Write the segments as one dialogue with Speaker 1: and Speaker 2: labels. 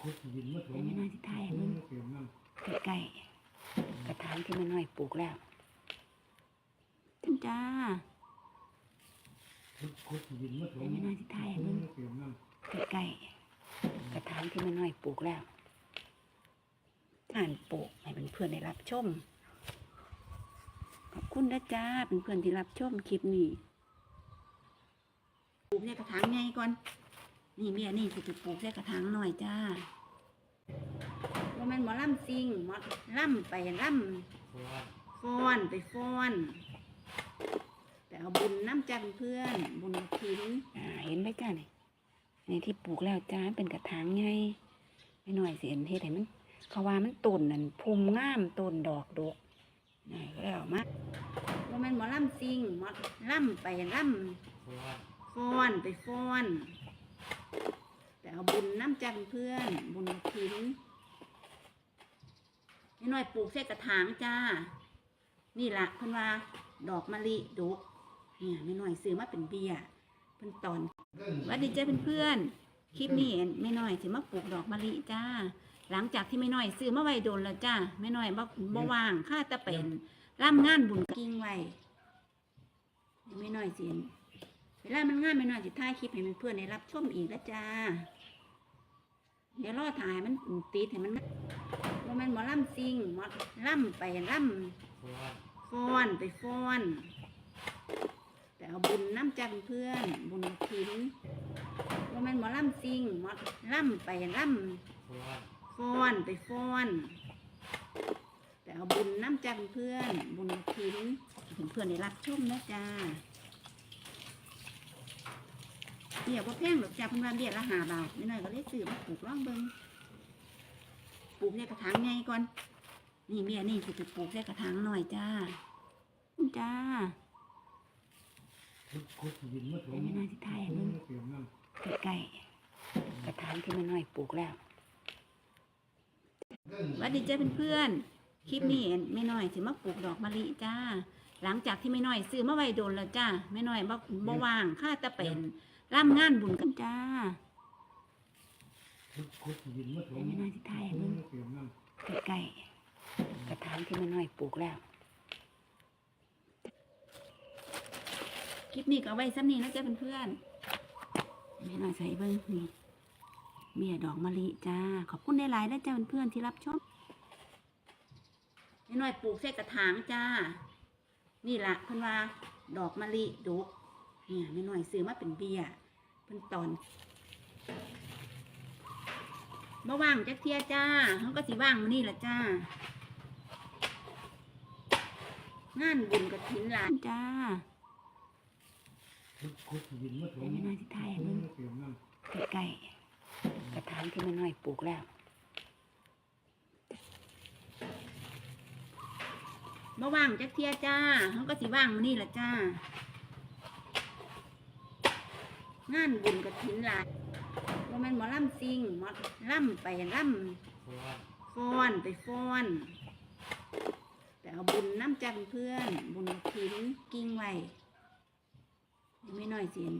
Speaker 1: ขุดดินมาถ
Speaker 2: เดี๋ยว
Speaker 1: ม
Speaker 2: ไม่น่าสิถ่ายให้มึง
Speaker 1: เตรียมน้
Speaker 2: ใกล้ๆกระถางที่ม่น้อยปลูกแล้วจ้าจ้าำ
Speaker 1: ขุดขุดดินมาถม
Speaker 2: เดี๋ยวไม่น่าสิถ่ายให้มึง
Speaker 1: เตรียมน้
Speaker 2: ใกล้ๆกระถางที่ม่น้อยปลูกแล้วอ่านปลูกให้เพื่อนๆได้รับชมขอบคุณนะจ้าเป็นเพื่อนที่รับชมคลิปนี้ปลูกในกระถางไงก่อน นี่เมียนี่สิไปปลูกในกระถางหน่อยจ้าว่ามันหมอล่ำซิงหมอล่ำไปล่ำำฟ้อนไปฟ้อนแต่เอาบุญน้ำจ้าเพื่อน บุญกระถินอ่าเห็นไหมจ้าเนี่ยนี่ที่ปลูกแล้วจ้าเป็นกระถางไงไม่หน่อยเสียนเฮ็ดให้มันเขาว่ามันต้นนั่นภูมิงามต้นดอกดกนี่ก็แล้วมาว่ามันหมอล่ำซิงหมอล่ำไปล่ำฟ้อนไปฟ้อน แต่เอาบุญน้ำจ้าเพื่อนบุญกระถินไม่หน่อยปลูกเส้กระถางจ้า นี่ละเพิ่นว่า ดอกมะลิดกเนี่ยไม่หน้อยซื้อมาเป็นเบียร์เพิ่นตอนวัดดีจ้เพื่อนคลิปนี้ไม่น้อยสิมาปลูกดอกมะลิจ้า หลังจากที่ไม่น้อยซื้อมาไว้โดนแล้วจ้าไม่น้อยบ่บ่ว่างค่าตะเป็นร่ำงานบุญกิ้งไว้ไม่น้อยสิเวลามันงานไม่น้อยสิถ่ายคลิปให้เพื่อนๆได้รับชมอีกแล้วจ้า เดี๋ยวรอถ่ายมันติดให้มันว่ามันหมอล่ำซิงหมอล่ำไปล่ำฟ้อนไปฟ้อน แต่เอาบุญน้ำจ้าเพื่อน บุญกระถินว่ามันหมอล่ำซิงหมอล่ำไปล่ำฟ้อนไปฟ้อนแต่เอาบุญน้ำจ้าเพื่อน บุญกระถินเพื่อนได้รับชมนะจ้า เดี๋ยวพอแพงหรอกจ้าเพิ่นว่าเบี้ยละห้าบาทไม่น้อยก็เลยซื้อมาปลูกร่องเบิงปลูกในกระถางไงก่อน นี่เมียนี่สิไปปลูกในกระถางหน่อยจ้าจ้า
Speaker 1: ขุดขุดดินมาถ
Speaker 2: เดี๋ยว
Speaker 1: ม
Speaker 2: ไม่น่าสิถ่ายให้มึงใกล้ๆกระถางที่แม่น้อยปลูกแล้ววัดดีจ้าเพื่อนๆคลิปนี้แม่น้อยสิมาปลูกดอกมะลิจ้าหลังจากที่แม่น้อยซื้อมาไว้โดนแล้วจ้าแม่น้อยบ่บ่ว่างค่าตะเป็น ร่ำงานบุญกันจ้าำ
Speaker 1: ขุดขุดดินมาถ
Speaker 2: เดี๋ย
Speaker 1: ม
Speaker 2: วไม่น่าสิถ่ายให้มึง
Speaker 1: เตรียมน้
Speaker 2: ใกล้ๆกระถางที่แม่น้อยปลูกแล้ว คลิปนี้ก็เอาไว้ซ้ำนี้นะจ๊ะเพื่อนๆแม่น้อยใส่เบิ้งนี่เมียดอกมะลิจ้า ขอบคุณในหลายๆนะจ๊ะเพื่อนๆที่รับชมแม่น้อยปลูกเส้กระถางจ้า นี่ละเพิ่นว่าดอกมะลิดก เนี่ยแม่น้อยซื้อมาเป็นเบียร์เพิ่นตอนบ่ว่างจักเทียจ้าเขาก็สิว่างมื้อนี้ละจ้า งานบุญกระถินหลานจ้าำ
Speaker 1: ขุดขุดดินมาถม
Speaker 2: เดี๋ยวไม่น่าสิถ่ายให้มึง
Speaker 1: เตรียมน้
Speaker 2: ใกล้ๆกระถางที่แม่น้อยปลูกแล้วบ่ว่างจักเทียจ้าเขาก็สิว่างมื้อนี้ละจ้า งานบุญกระถินหลานบ่แม่นหมอล่ำซิงหมอล่ำไปล่ำฟ้อนไปฟ้อนแต่เอาบุญน้ำจ้าเพื่อน บุญกระถินกิ้งไว้ไม่น้อยเสียน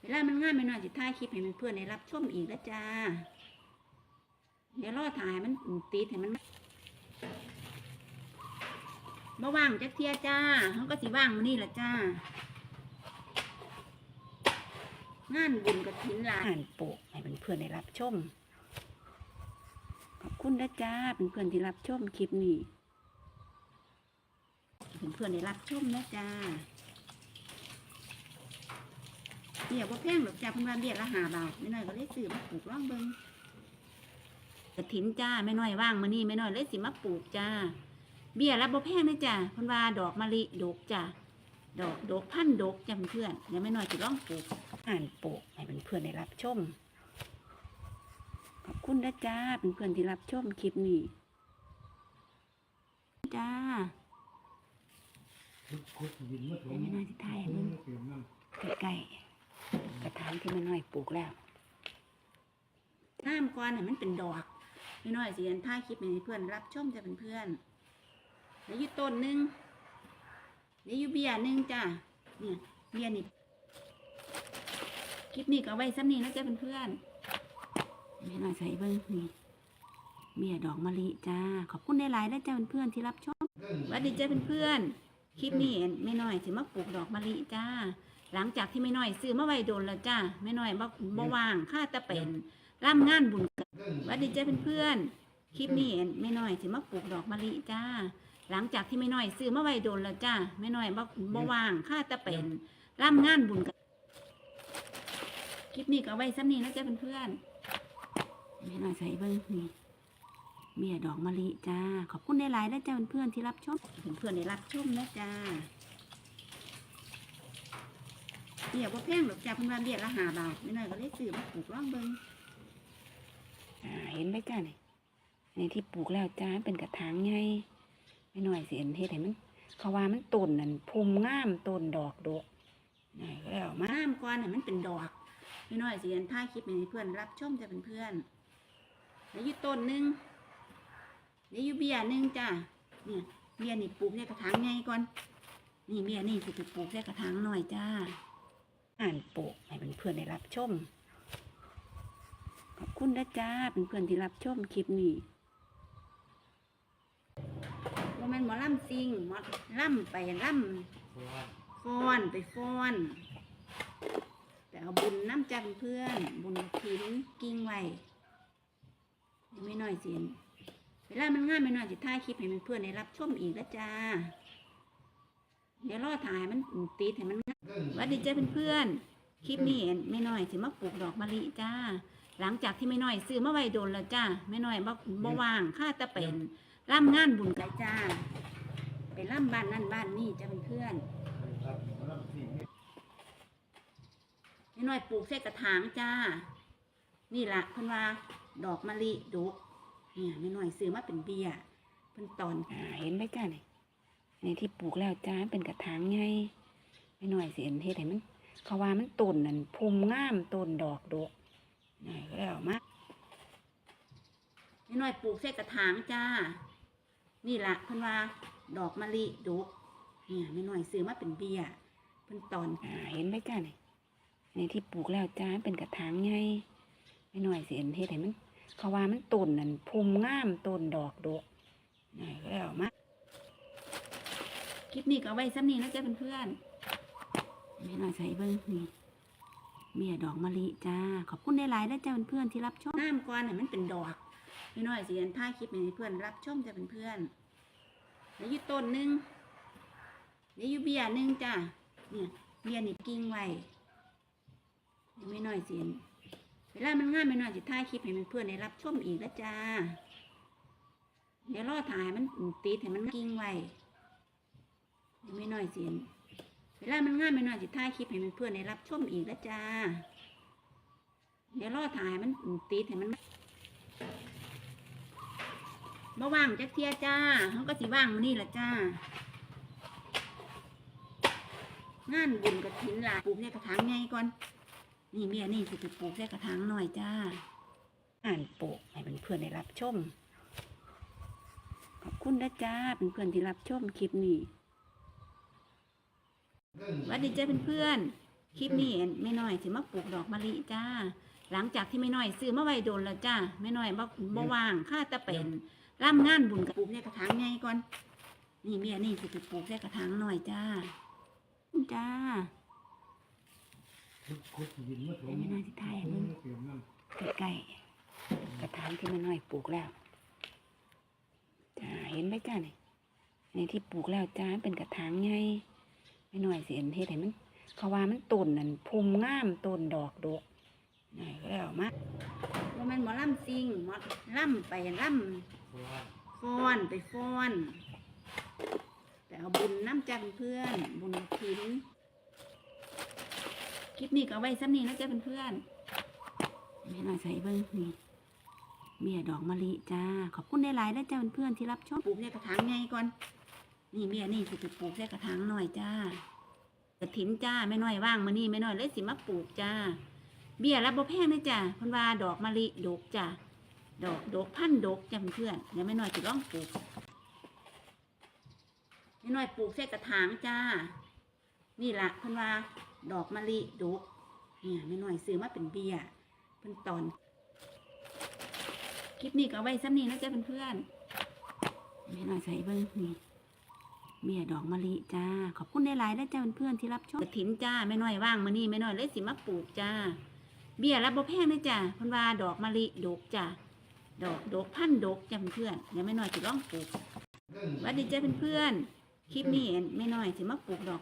Speaker 2: เวลามันง่ายไม่น้อยจะถ่ายคลิปให้เพื่อนได้รับชมอีกแล้วจ้าเดี๋ยวรอถ่ายมันติดให้มันบ่ว่างจักเทียจ้าเขาก็สิว่างมื้อนี้ละจ้า งานบุญกระถินหลานโปกให้เพื่อนๆได้รับชม ขอบคุณนะจ้าเป็นเพื่อนที่รับชมคลิปนี้เป็นเพื่อนได้รับชมนะจ้าเบี้ยบ่แพงหรอกจ้าเพิ่นว่าเบี้ยละหาบาทไม่น้อยก็เลยซื้อมาปลูกร่องเบิงกระถินจ้าไม่น้อยว่างมื้อนี้ไม่น้อยเลยสิมาปลูกจ้า เบี้ยละบ่แพงเลยจ้าเพิ่นว่าดอกมะลิดกจ้าดอกดกพันดกจ้าเพื่อนเดี๋ยวไม่น้อยสิลองปลูก อ่านปลูกให้เพื่อนๆได้รับชม ขอบคุณนะจ้าเป็นเพื่อนที่รับชมคลิปนี้จ้าเดี๋ยวไม่น่าสิถ่ายให้มึง
Speaker 1: เตรียมน้
Speaker 2: ใกล้ๆกระถางที่ม่น้อยปลูกแล้วน้ำก้อนเนี่ยมันเป็นดอกแม่น้อยสิอันถ่าคลิปให้เพื่อนรับชมจะเป็นเพื่อนเดี๋ยวอยู่ต้นหนึงเดี๋ยวอยู่เบียร์หนึงจ้ะเนี่ยเบียร์นี่ ลิปนี้ก็ไว้ซ้ำนี้นะจ๊ะเพื่อนๆแม่น้อยใส่เบิ้งนี่เมียดอกมะลิจ้า ขอบคุณหลายๆและเจ้าเพื่อนๆที่รับชมวัสดีจ้าเพื่อนๆคลิปนี้แม่น้อยสิมาปลูกดอกมะลิจ้า หลังจากที่แม่น้อยซื้อมาไว้โดนแล้วจ้าแม่น้อยบ่บ่ว่างค่าตะเป็นร่ำงานบุญกันวัสดีจ้าเพื่อนๆคลิปนี้แม่น้อยสิมาปลูกดอกมะลิจ้า หลังจากที่แม่น้อยซื้อมาไว้โดนแล้วจ้าแม่น้อยบ่บ่ว่างค่าตะเป็นร่ำงานบุญกัน คลิปนี้ก็ไว้ซ้ำนี้นะจ้าเพื่อนๆแม่น้อยใส่เบิ้งนี่เมียดอกมะลิจ้า ขอบคุณหลายๆและเจ้าเพื่อนๆที่รับชมเพื่อนๆได้รับชมนะจ้าเบี้ยว่าแพงหรอกจ้าเพิ่นว่าเบี้ยละหาบาทแม่น้อยก็เลยซื้อมาปลูกร่องเบิ้งอ่าเห็นไหมจ้านี่ในที่ปลูกแล้วจ้าเป็นกระถางไงแม่น้อยสิเห็นเฮ็ดให้มันเขาว่ามันต้นนั่นภูมิงามต้นดอกดกนี่ก็แล้วมางามก่อนให้มันเป็นดอก พี่น้อยสิเห็นถ่ายคลิปให้เพื่อนรับชมจะเป็นเพื่อนแล้วอยู่ต้นหนึงแล้วอยู่เบียหนึงจ้ะเนี่ยเบียนี่ปลูกในกระถางใหญ่ก่อน นี่เบียนี่สิไปปลูกในกระถางหน่อยจ้า อ่านปลูกให้เป็นเพื่อนได้รับชม ขอบคุณนะจ้าเป็นเพื่อนที่รับชมคลิปนี้ว่ามันหมอล่ำซิงหมอล่ำไปล่ำฟ้อนไปฟ้อน แต่เอาบุญน้ำจันเพื่อน บุญทิ้นกิ้งไว้ไม่น้อยเสียนเวลามันง่ายไม่น้อยจะถ่ายคลิปให้มันเพื่อนได้รับชมอีกแล้วจ้าเดี๋ยวรอถ่ายมันติดให้มันง่ายวัสดีจ้เพื่อนคลิปนี้ไม่น้อยสิมาปลูกดอกมะลิจ้า หลังจากที่ไม่น้อยซื้อมาไว้โดนแล้วจ้าไม่น้อยบ่บ่ว่างค่าตะเป็นร่ำงานบุญกันจ้าไปร่ำบ้านนั่นบ้านนี่จ้าเพื่อน
Speaker 1: นี้
Speaker 2: นี่น้อยปลูกใส่กระถางจ้า นี่ละเพิ่นว่าดอกมะลิดุกเนี่ยไม่น้อยซื้อมาเป็นเบี้ยเพิ่นตอนอเห็นไหมจ้านี่ในที่ปลูกแล้วจ้าเป็นกระถางไงไม่น้อยเสิเห็นเฮ็ดให้มันเขาว่ามันต้นนั่นภูมิงามต้นดอกดกนี่ก็แล้วมานี่น้อยปลูกใส่กระถางจ้านี่ละเพิ่นว่าดอกมะลิดุกเนี่ยไม่น้อยซื้อมาเป็นเบี้ยเพิ่นตอนอเห็นไหมจ้านี่ ในที่ปลูกแล้วจ้าเป็นกระถางไงไม่น้อยสิเห็นเฮ็ดให้มันเขาว่ามันต้นนั่นภูมิงามต้นดอกดกนี่ก็แล้วมาคลิปนี้ก็เอาไว้ซ้ำนี้นะจ๊ะเพื่อนๆไม่น้อยใส่เบิ้งนี่เมียดอกมะลิจ้า ขอบคุณหลายๆและจ้าเพื่อนๆที่รับชมน้ำก่อนให้มันเป็นดอกไม่น้อยสิเห็นถ่ายคลิปให้เพื่อนรับชมจ้ะเพื่อนๆแล้วอยู่ต้นหนึงแล้วอยู่เบียหนึงจ้าเนี่ยเบียนี่กิ้งไว้ ไม่น้อยเสียนเวลามันง่ายไม่น้อยจะถ่ายคลิปให้มันเพื่อนได้รับชมอีกแล้วจ้าเดี๋ยวรอถ่ายมันติดให้มันกิ้งไว้ไม่น้อยเสียนเวลามันง่ายไม่น้อยจะถ่ายคลิปให้มันเพื่อนได้รับชมอีกแล้วจ้าเดี๋ยวรอถ่ายมันติดให้มันบ่ว่างจักเทียจ้าเขาก็สิว่างมือนี้ละจ้างานบุญกระถินหลาปลูกในกระถางใหญ่ก่อน นี่เมียนี่สิไปปลูกในกระถางหน่อยจ้า อ่านปลูกให้เป็นเพื่อนได้รับชม ขอบคุณนะจ้าเป็นเพื่อนที่รับชมคลิปนี้วัสดีจ้าเป็นเพื่อนๆคลิปนี้ไม่น้อยสิมาปลูกดอกมะลิจ้า หลังจากที่ไม่น้อยซื้อมาไว้โดนแล้วจ้าไม่น้อยบ่บ่ว่างค่าตะเป็นร่ำงานบุญกับปลูกในกระถางใหญ่ก่อน นี่เมียนี่สิไปปลูกในกระถางหน่อยจ้าจ้า
Speaker 1: คุดคุดดินมาถม
Speaker 2: ไม่น่าสิถ่ให้มึง
Speaker 1: เตรียมน้ำ
Speaker 2: ใกล้ๆกระถางที่ม่น้อยปลูกแล้วจ้าเห็นไหมจ้านี่ในที่ปลูกแล้วจ้าเป็นกระถางไงแม่น้อยเสิเห็นเฮ็ดให้มันเขาว่ามันต้นนั่นภูมิงามต้นดอกดกนี่แล้วมาว่ามันหมอล่ำซิงหมอล่ำไปล่ำฟ้อนไปฟ้อน แต่เอาบุญน้ำจันเพื่อน บุญทิ้น คลิปนี้ก็ไว้ซ้ำนี้นะจ๊ะเพื่อนๆแม่น้อยใส่เบิ้งนี่เมียดอกมะลิจ้า ขอบคุณหลายๆและจ้าเพื่อนๆที่รับชมปลูกในกระถางใหญ่ก่อน นี่เมียนี่สิปปลูกในกระถางหน่อยจ้ากระถินจ้าแม่น้อยว่างมานี่แม่น้อยเลยสิมาปลูกจ้า เบี้ยรับบ่แพงนะจ้าพันว่าดอกมะลิดกจ้าดอกดกพันดกจ้าเพื่อนเดี๋ยวแม่น้อยจะลองปลูกแม่น้อยปลูกใส่กระถางจ้า นี่ละพันว่า ดอกมะลิดุกเนี่ยแม่น้อยซื้อมาเป็นเบี้ยเพิ่นตอน คลิปนี้ก็ไว้ซ้ำนี้นะจ๊ะเพื่อนๆแม่น้อยใส่เบิ้งนี่เบี้ยดอกมะลิจ้า ขอบคุณหลายๆนะจ๊ะเพื่อนๆที่รับชมกระถินจ้าแม่น้อยว่างมานี่แม่น้อยเลยสิมาปลูกจ้า เบี้ยรับบ่แพงนะจ้ะเพันว่าดอกมะลิดกจ้ะดอกดกพันดกจ้ะเพื่อนเดี๋ยวแม่น้อยสิลองปลูกวัดดีจ้าเพื่อนๆคลิปนี้แม่น้อยสิมาปลูกดอก